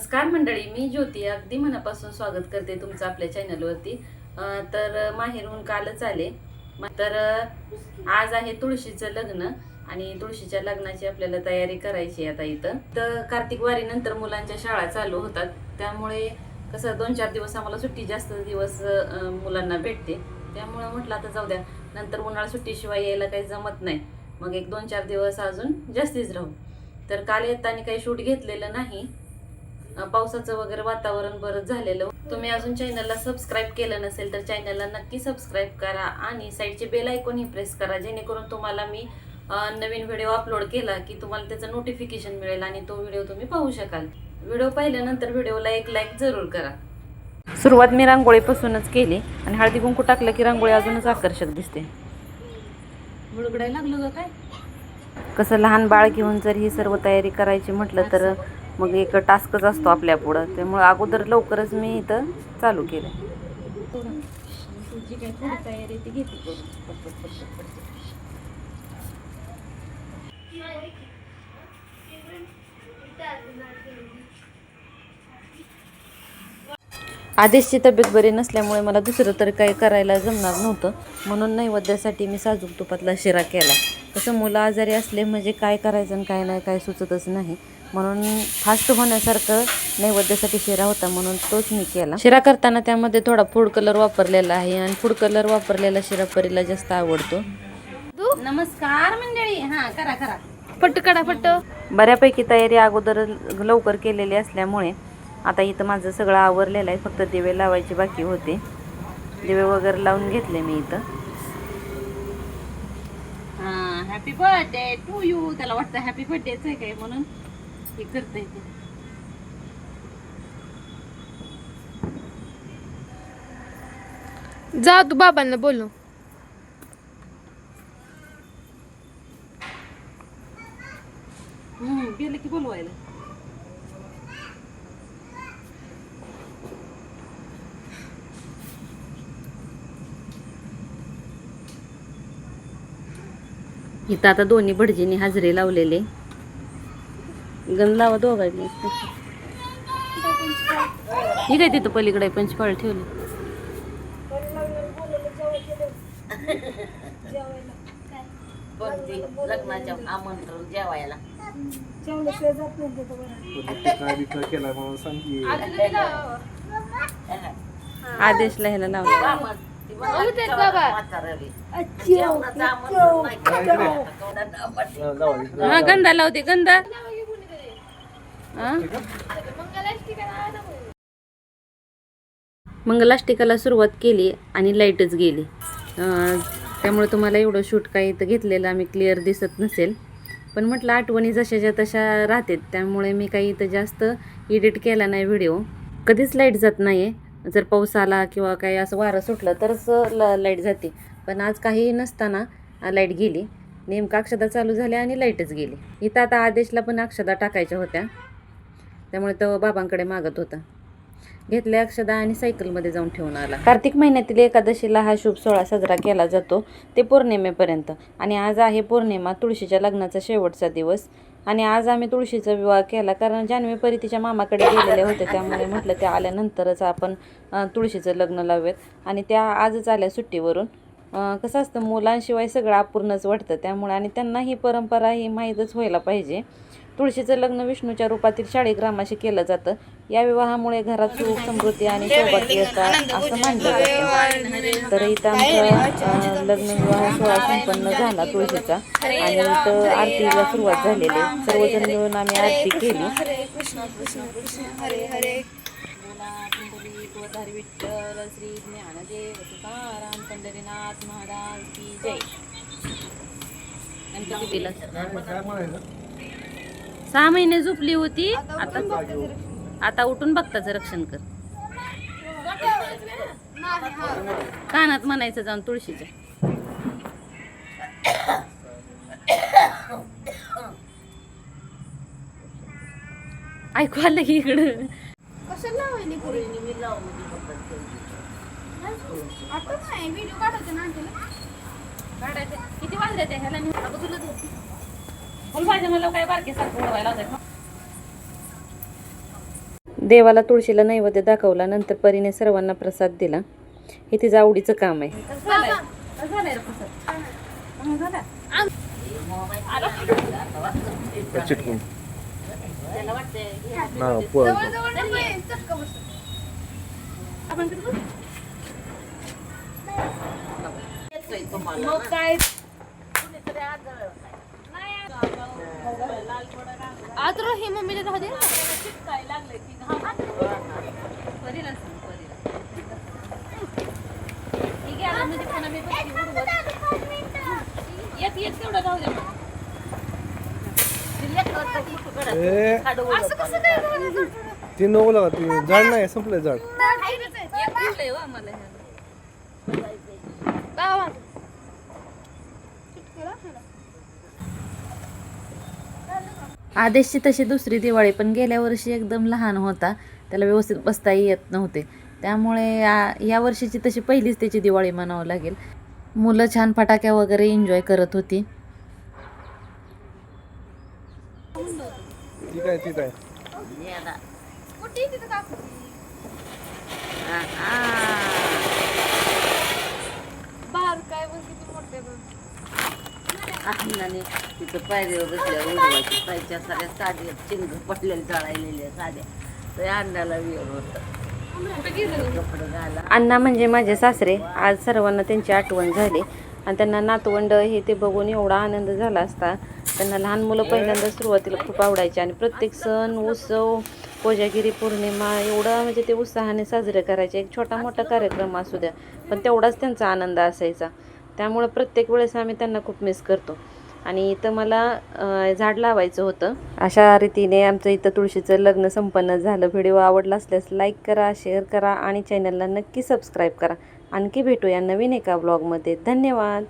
नमस्कार मंडळी मी ज्योती. अगदी मनापासून स्वागत करते तुमचं आपल्या चॅनलवरती. तर माहेरून कालच आले. तर आज आहे तुळशीचं लग्न आणि तुळशीच्या लग्नाची आपल्याला तयारी करायची आहे आता इथं. तर कार्तिक वारीनंतर मुलांच्या शाळा चालू होतात. त्यामुळे कसं दोन चार दिवस आम्हाला सुट्टी जास्त दिवस मुलांना भेटते. त्यामुळं म्हटलं आता जाऊ द्या. नंतर उन्हाळा सुट्टीशिवाय यायला काही जमत नाही. मग एक दोन चार दिवस अजून जास्तीच राहू. तर काल येताना काही शूट घेतलेलं नाही. पावसाचं वगैरे वातावरण बरंच झालेलं. तुम्ही अजून चॅनलला सबस्क्राईब केलं नसेल तर चॅनलला नक्की सबस्क्राईब करा आणि साईडचे बेल आयकॉनही प्रेस करा. जेणेकरून तुम्हाला मी नवीन व्हिडिओ अपलोड केला की तुम्हाला त्याचं नोटिफिकेशन मिळेल आणि तो व्हिडिओ तुम्ही पाहू शकाल. व्हिडिओ पाहिल्यानंतर व्हिडिओला एक लाईक जरूर करा. सुरुवात मी रांगोळीपासूनच केली आणि हळदी कुंकू टाकलं की रांगोळी अजूनच आकर्षक दिसते. लागलं काय? कसं लहान बाळ घेऊन जर ही सर्व तयारी करायची म्हटलं तर मग एक टास्कच असतो आपल्या पुढं. त्यामुळं अगोदर लवकरच मी इथं चालू केलं. आदेशची तब्येत बरी नसल्यामुळे मला दुसरं तर काही करायला जमणार नव्हतं. म्हणून नैवेद्यासाठी मी साजूक तुपातला शिरा केला. तसं मुलं आजारी असले म्हणजे काय करायचं आणि काय नाही काय सुचतच नाही. म्हणून फास्ट होण्यासारखं नैवेद्यासाठी शिरा होता म्हणून तोच मी केला. शिरा करताना त्यामध्ये थोडा फूड कलर वापरलेला आहे आणि फूड कलर वापरलेला शिरा परीला जास्त आवडतो. नमस्कार मंडळी. हा करा करा. पट्ट काढा पट्ट. बऱ्यापैकी तयारी अगोदर लवकर केलेली असल्यामुळे आता इथं माझं सगळं आवरलेलं आहे. फक्त दिवे लावायचे बाकी होते. दिवे वगैरे लावून घेतले मी इथं. हॅपी बर्थडे टू यू त्याला वाटतं हॅपी बर्थडेच आहे काय म्हणून? हे करता येते जा तू बाबांना बोलू गेलं की बोलवायला. इथं आता दोन्ही भटजींनी हाजरे लावलेले. गण लावा दोघांनी. ही काय तिथं पलीकडे पंचपाळ ठेवली. लग्नाच्या आमंत्रण जेवायला. काय विचार केला म्हणून सांग की आदेशला ह्याला लावलं. हा गंधा लावते गंधा? मंगलाष्टिकाला सुरुवात केली आणि लाईटच गेली. त्यामुळे तुम्हाला एवढं शूट काही इथं घेतलेलं आम्ही क्लिअर दिसत नसेल. पण म्हटलं आठवणी जशाच्या तशा राहतात त्यामुळे मी काही इथं जास्त एडिट केला नाही व्हिडिओ कधीच लाइट जात नाही आहे जर पाऊस आला किंवा काही असं वारं सुटलं तरच ल लाइट जाते. पण आज काही नसताना लाइट गेली. नेमकं अक्षदा चालू झाल्या आणि लाईटच गेली. इथं आता आदेशला पण अक्षदा टाकायच्या होत्या. त्यामुळे तो बाबांकडे मागत होता. घेतल्या अक्षदा आणि सायकलमध्ये जाऊन ठेवून आला. कार्तिक महिन्यातील एकादशीला हा शुभ सोहळा साजरा केला जातो. ते पौर्णिमेपर्यंत. आणि आज आहे पौर्णिमा तुळशीच्या लग्नाचा शेवटचा दिवस. आणि आज आम्ही तुळशीचा विवाह केला कारण जान्हवी परी तिच्या मामाकडे गेलेले होते. त्यामुळे म्हटलं त्या आल्यानंतरच आपण तुळशीचं लग्न लावूयात. आणि त्या आजच आल्या सुट्टीवरून. कसं असतं मुलांशिवाय सगळं अपूर्णच वाटतं. त्यामुळे आणि त्यांना ही परंपरा ही माहीतच व्हायला पाहिजे. तुळशीचं लग्न विष्णूच्या रूपातील शाळीग्रामाशी केलं जातं. या विवाहामुळे घरात सुख समृद्धी आणि सौभाग्य येतात असं मानलं जातं. तर इथं आमचा लग्न विवाह सोहळा संपन्न झाला तुळशीचा. आणि इथं आरतीला सुरुवात झालेली सर्वजण मिळून आम्ही आरती केली. विठ्ठल श्री ज्ञानदेव तुकाराम पंढरीनाथ महाराज की जय गणपती सहा महिने झोपली होती. आता आता उठून भक्ताचं रक्षण कर. कानात म्हणायचं जाऊन तुळशीच्या. ऐकू आलं की इकडं. काढायचे किती वाजले ते ह्याला? मी तुला काय उडवायला देवाला तुळशीला नैवेद्य दाखवला नंतर परीने सर्वांना प्रसाद दिला. हे तिचं आवडीचं काम आहे. चिटकून. जवळ नको ये, चटका बस. मग काय आज रो हे मम्मीला राहू दे ए. असं कसं काय झालं थोडं- ती नको लागा ती झाड नाही संपलंय झाड. बाबा. चिटकेला ह्याला. आदेशची तशी दुसरी दिवाळी पण गेल्या वर्षी एकदम लहान होता. त्याला व्यवस्थित बसताही येत नव्हते. त्यामुळे या या वर्षीची तशी पहिलीच त्याची दिवाळी म्हणावं लागेल. मुलं छान फटाक्या वगैरे एन्जॉय करत होती. आहे काय अन्नाने किती तिथं पायरीवर बसल्या उडवायची. पायच्या साऱ्या साध्या चिंग पडलेल्या जळायलेल्या साध्या. ते अन्नाला वियर होतं घाला. अण्णा म्हणजे माझे सासरे. आज सर्वांना त्यांची आठवण झाली. आणि त्यांना नातवंड हे ते बघून एवढा आनंद झाला असता. त्यांना लहान मुलं पहिल्यांदा सुरुवातीला खूप आवडायचे. आणि प्रत्येक सण उत्सव कोजागिरी पौर्णिमा एवढं म्हणजे ते उत्साहाने साजरे करायचे. एक छोटा मोठा कार्यक्रम असू द्या. पण तेवढाच त्यांचा आनंद असायचा. त्यामुळं प्रत्येक वेळेस आम्ही त्यांना खूप मिस करतो. आणि इथं मला झाड लावायचं होतं. अशा रीतीने आमचं इथं तुळशीचं लग्न संपन्न झालं. व्हिडिओ आवडला असल्यास लाईक करा शेअर करा आणि चॅनलला नक्की सबस्क्राईब करा. आणखी भेटूया नवीन एका ब्लॉगमध्ये धन्यवाद!